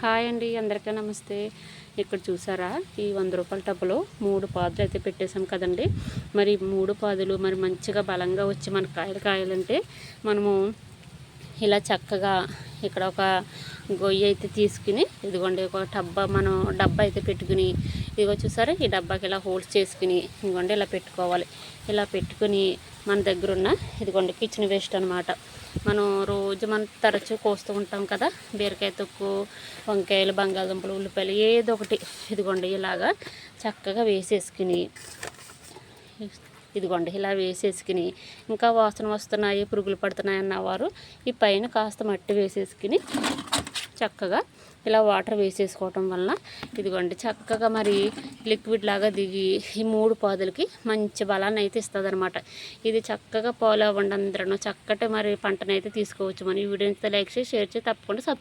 Hi అండి అందరికీ నమస్తే. ఇక్కడ చూసారా? ఈ వంద రూపాయల టబ్బులో మూడు పాదులు అయితే పెట్టేశాం కదండి. మరి మూడు పాదులు మరి మంచిగా బలంగా వచ్చి మన కాయలు కాయాలంటే మనము ఇలా చక్కగా ఇక్కడ ఒక గొయ్యి అయితే తీసుకుని ఇదిగోండి ఒక డబ్బా మనం డబ్బా అయితే పెట్టుకుని ఇదిగో చూసారా? ఈ డబ్బాకి ఇలా హోల్స్ చేసుకుని ఇదిగోండి ఇలా పెట్టుకోవాలి. ఇలా పెట్టుకుని మన దగ్గర ఉన్న ఇదిగోండి కిచెన్ వేస్ట్ అనమాట మనం రోజు మనం తరచూ కోస్తూ ఉంటాం కదా. బీరకాయ తొక్కు వంకాయలు బంగాళదుంపలు ఉల్లిపాయలు ఏదో ఒకటి ఇదిగోండి ఇలాగా చక్కగా వేసేసుకుని ఇదిగోండి ఇలా వేసేసుకుని ఇంకా వాసన వస్తున్నాయి పురుగులు పడుతున్నాయి అన్నవారు ఈ పైన కాస్త మట్టి వేసేసుకుని చక్కగా ఇలా వాటర్ వేసేసుకోవటం వలన ఇదిగోండి చక్కగా మరి లిక్విడ్ లాగా దిగి ఈ మూడు పాదులకి మంచి బలాన్ని అయితే ఇస్తుంది అనమాట ఇది చక్కగా పాలు అవ్వండి అందరూ. చక్కటి మరి పంటనైతే తీసుకోవచ్చు. మనం ఈ వీడియోని లైక్ చేసి షేర్ చేసి తప్పకుండా సబ్స్క్రైబ్